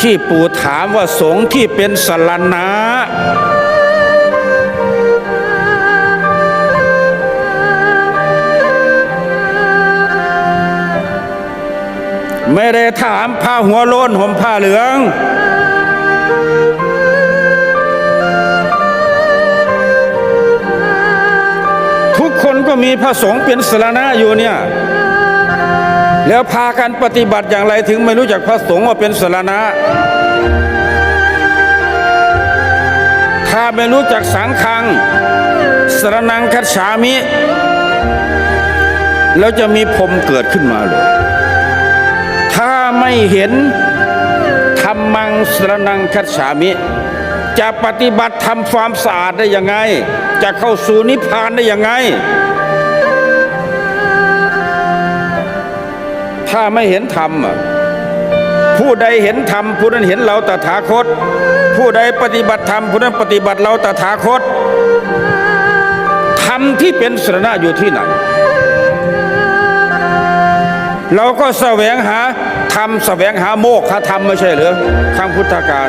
ที่ปู่ถามว่าสงฆ์ที่เป็นสรณะไม่ได้ถามผ้าหัวโลนห่มผ้าเหลือง ทุกคนก็มีพระสงฆ์เป็นสรณะอยู่เนี่ย แล้วพากันปฏิบัติอย่างไรถึงไม่รู้จักพระสงฆ์ว่าเป็นสรณะ ถ้าไม่รู้จักสังฆัง สรนังคัจฉามิ แล้วจะมีพรมเกิดขึ้นมาเลยถ้าไม่เห็นธรรมังสรนังคัจฉามิ จะปฏิบัติทำความสะอาดได้ยังไง จะเข้าสู่นิพพานได้ยังไง ถ้าไม่เห็นธรรมอะผู้ใดเห็นธรรมผู้นั้นเห็นเราตถาคต ผู้ใดปฏิบัติธรรมผู้นั้นปฏิบัติเราตถาคตธรรมที่เป็นสรณะอยู่ที่ไหน เราก็แสวงหาธรรมแสวงหาโมกขธรรมไม่ใช่หรือทางพุทธการ